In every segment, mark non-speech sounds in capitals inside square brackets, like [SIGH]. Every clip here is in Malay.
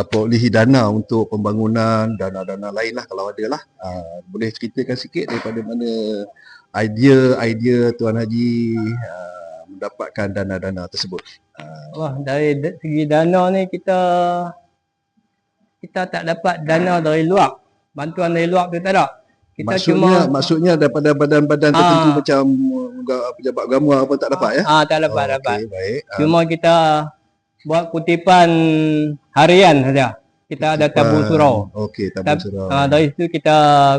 perolehi dana untuk pembangunan dana-dana lain lah kalau ada lah. Uh, boleh ceritakan sikit daripada mana idea-idea Tuan Haji uh, mendapatkan dana-dana tersebut. Uh, Wah, dari da- segi dana ni kita kita tak dapat dana dari luar. Bantuan dari luar tu tak ada. Kita maksudnya cuma maksudnya daripada badan-badan tertentu Ah. macam uh, pejabat agama apa tak dapat ya? ah tak dapat Oh, dapat. okey, baik. Ah, Cuma kita buat kutipan harian saja. Kita ada tabung surau. Okey, tabung Tab- surau. Ah, dari situ kita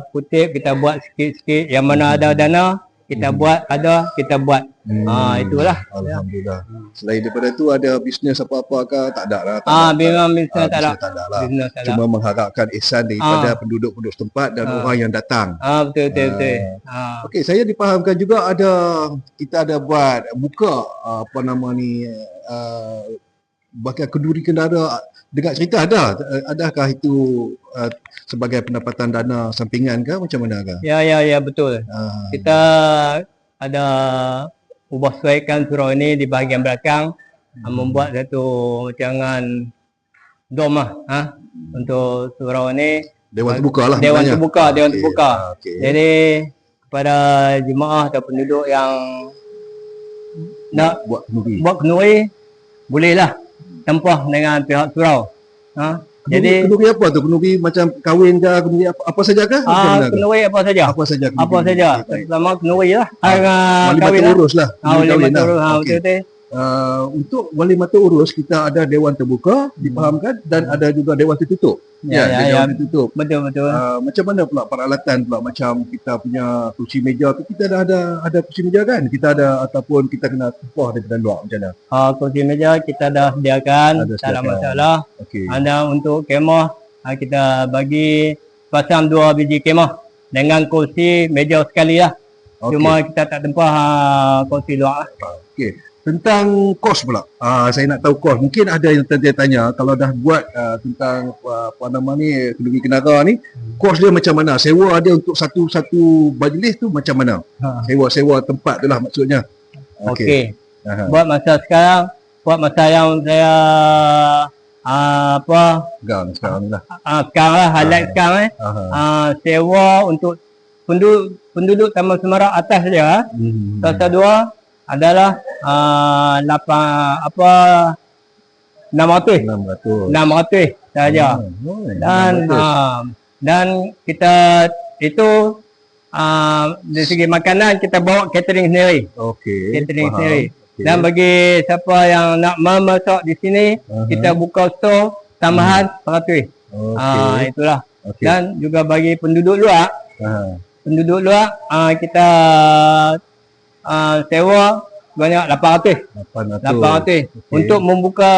kutip, kita buat sikit-sikit yang mana ada dana, kita Hmm. buat, ada, kita buat. Hmm, ah, itulah. Alhamdulillah. Selain daripada tu ada bisnes apa-apa ke? Tak ada lah. tak ada. memang Ah, bisnes tak ada. tak ada lah. Bisnes tak ada. Cuma mengharapkan ihsan daripada penduduk-penduduk setempat dan Ah. orang yang datang. Ah, betul betul Ah. betul. Ah. Okey, saya dipahamkan juga ada kita ada buat buka apa nama ni uh, bahkan kenduri kendara dengar cerita ada adakah itu uh, sebagai pendapatan dana sampingan ke macam mana ke? Ya ya ya betul. Uh, Kita ada ubah sesuaikan surau ini di bahagian belakang ah, membuat satu jangan dom lah ha? untuk surau ini dewan terbuka lah dewan maknanya. terbuka dewan Okey, terbuka Okey. jadi kepada jemaah atau penduduk yang nak buat kenduri. buat kenduri bolehlah tempah dengan pihak surau ha? Jadi kenduri apa tu? Kenduri macam kahwin ke? Kenduri apa, apa saja ke? Ah, kenduri apa saja Apa saja kenduri? apa saja pertama kenduri lah Ah, Wali kahwin lah urus lah. ah, kahwin lah. ah, Okey. betul betul Uh, untuk wali mata urus kita ada dewan terbuka dipahamkan dan ada juga dewan tertutup. ya ya ada ya dewan tertutup. betul betul Uh, macam mana pula peralatan pula macam kita punya kursi meja tu kita dah ada ada kursi meja kan? Kita ada ataupun kita kena tumpah daripada luar macam mana? ah, kursi meja kita dah sediakan Ada tak ada masalah Okey. ada untuk kemah ah, kita bagi pasang dua biji kemah dengan kursi meja sekali lah Okey. cuma kita tak tempah ah, kursi luar lah Tentang kos pula. Ah saya nak tahu kos. Mungkin ada yang tanya-tanya kalau dah buat uh, tentang uh, apa nama ni kenduri kenara ni, kos dia macam mana? Sewa dia untuk satu-satu majlis tu macam mana? ha. Sewa-sewa tempat tu lah maksudnya. okey Aha. buat masa sekarang buat masa yang saya ah, apa Sekarang sekarang ni lah. ah, sekarang lah highlight Ah. sekarang eh Aha. ah, sewa untuk penduduk penduduk Taman Semarak atas saja ah. Hmm. Fasa dua adalah ah, lapan apa 600 600. 600 saja Oh, dan 600. ah, dan kita itu ah, dari segi makanan kita bawa catering sendiri Okey. catering faham. sendiri Okey. dan bagi siapa yang nak memasak di sini Aha. kita buka store tambahan 100 Okey. ah itulah Okey. dan juga bagi penduduk luar Aha. penduduk luar ah, kita ah, sewa banyak 800 800. 800 Okey. untuk membuka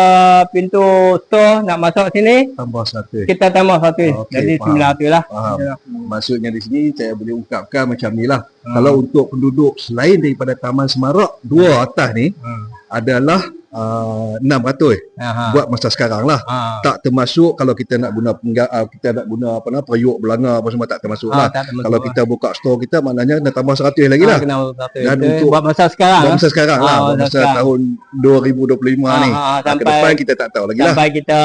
pintu store nak masuk sini tambah 100. kita tambah 100 Okey, jadi faham. 900 lah Faham. Maksudnya di sini saya boleh ungkapkan macam ni lah. Hmm. Kalau untuk penduduk selain daripada Taman Semarak, dua atas ni Hmm. adalah uh, 600 Aha. buat masa sekarang lah. Ah. Tak termasuk kalau kita nak guna pengga, uh, kita nak guna apa nama periuk belanga apa semua tak termasuk Ah, lah. tak termasuk Kalau lah. kita buka store kita maknanya nak tambah 100 lagi lah. Ah, kena 100 Dan untuk- buat masa sekarang Buat ah. masa sekarang lah. Ah, Buat masa sekarang. tahun 2025 ni. Ah, ah, Ah, ke sampai depan kita tak tahu lagi lah. sampai kita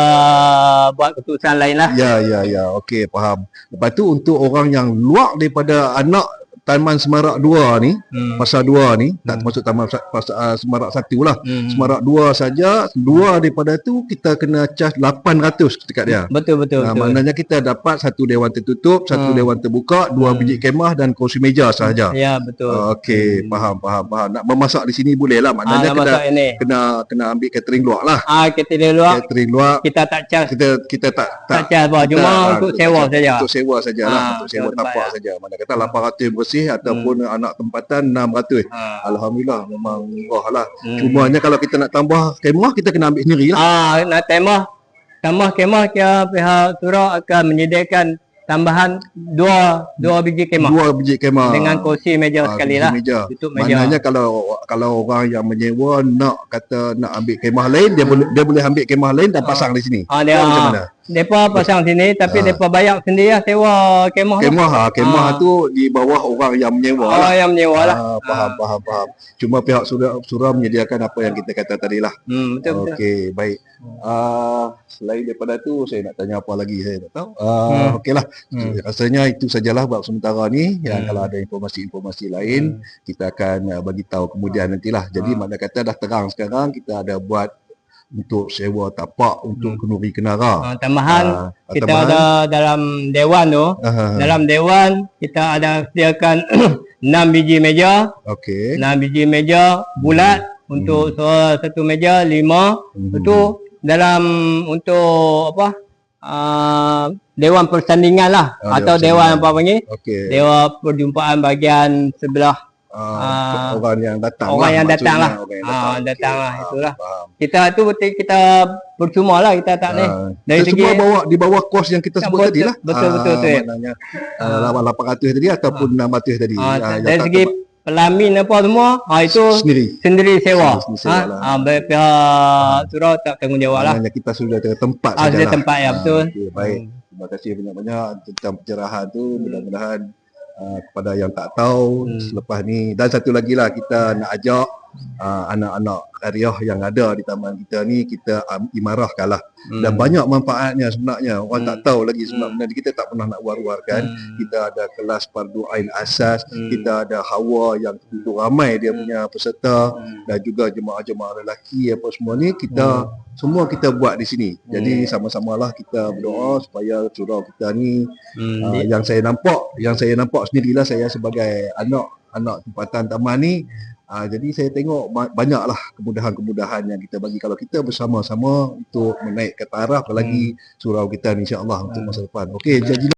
buat keputusan lain lah Ya, ya, ya. Okey, faham. Lepas tu untuk orang yang luar daripada anak Taman Semarak 2 ni, hmm. Pasar 2 ni, tak Hmm. termasuk Taman Sa- Pasar uh, Semarak 1 lah. Hmm. Semarak 2 saja, luar daripada tu kita kena charge 800 dekat dia. betul betul Nah, betul maknanya kita dapat satu dewan tertutup, satu Hmm. dewan terbuka, dua Hmm. biji kemah dan kursi meja sahaja. ya betul Okey, Hmm. faham, faham, faham. Nak memasak di sini boleh lah. ah, Maknanya nak kena ini kena kena ambil catering luar lah. ah kita di luar Catering luar kita tak charge kita kita tak tak charge apa kita, cuma ah, untuk kita sewa charge saja Untuk sewa sajalah, Ah, untuk sewa tapak saja. Mana kata 800 bersih ataupun anak tempatan 600. ah. Alhamdulillah memang murah lah. Hmm. Cumanya kalau kita nak tambah kemah kita kena ambil sendiri lah. Ah, nak tambah tambah kemah kira pihak surau akan menyediakan tambahan dua dua biji kemah Dua biji kemah. dengan kursi meja Ah, sekali lah. Meja. Tutup meja. Maknanya kalau kalau orang yang menyewa nak kata nak ambil kemah lain dia boleh dia boleh ambil kemah lain dan Ah. pasang di sini. Ah dia macam mana? Depa pasang sini tapi Ah. depa bayar sendiri lah sewa kemah. lah. Kemah ha, kemah Ah. tu di bawah orang yang menyewa lah. Oh yang menyewa lah. Ah, faham, faham, faham. Cuma pihak surau, surau menyediakan apa yang kita kata tadi lah. Hmm, betul betul. Okey, baik. Uh, selain daripada tu, saya nak tanya apa lagi, saya tak tahu. Uh, Hmm. Okeylah, Hmm. rasanya itu sajalah buat sementara ni. Yang Hmm. kalau ada informasi-informasi lain, kita akan uh, bagi tahu kemudian nantilah. Jadi Ah. makna kata dah terang sekarang, kita ada buat untuk sewa tapak untuk Hmm. kenduri kenara. Ah, tambahan Ah, kita tambahan. ada dalam dewan tu, Ah, dalam dewan kita ada sediakan [CLEARS THROAT] 6 biji meja, Okey. 6 biji meja bulat untuk so, satu meja 5. Hmm. Itu dalam untuk apa? Uh, dewan pertandingan lah Ah, atau dewan apa panggil? Okey. Dewan perjumpaan bagian sebelah Ah, Ah, orang yang datang orang lah, yang datang lah. orang yang Ah, datang lah, itulah. faham. kita tu betul kita percuma lah kita tak ni. Ah, Dari kita semua segi- bawa di bawah kos yang kita sebut betul, tadi lah. betul, betul, betul. Maknanya uh, 800 tadi ataupun 600 tadi. Ah, yang dari segi pelamin apa semua, ah, itu tempat sendiri. sendiri sewa. Sendiri sewa Ha, lah. pihak surau tak tanggungjawab lah. Kita sudah ada tempat Ah, sudah sajalah. tempat, ya, betul. baik. Terima kasih banyak-banyak tentang pencerahan tu. Mudah-mudahan uh, kepada yang tak tahu Hmm. selepas ni dan satu lagi lah kita nak ajak uh, anak-anak karya yang ada di taman kita ni kita um, imarahkan lah Hmm. dan banyak manfaatnya sebenarnya orang Hmm. tak tahu lagi Hmm. sebenarnya kita tak pernah nak war-warkan Hmm. kita ada kelas fardu ain asas Hmm. kita ada hawa yang begitu ramai dia Hmm. punya peserta Hmm. dan juga jemaah-jemaah lelaki apa semua ni kita semua kita buat di sini jadi Hmm. sama-samalah kita berdoa supaya surau kita ni Hmm. uh, yang saya nampak yang saya nampak sendirilah saya sebagai anak anak tempatan taman ni uh, jadi saya tengok ba- banyaklah kemudahan-kemudahan yang kita bagi. Kalau kita bersama-sama untuk menaikkan taraf lagi surau kita insya-Allah untuk masa depan. Okey jadi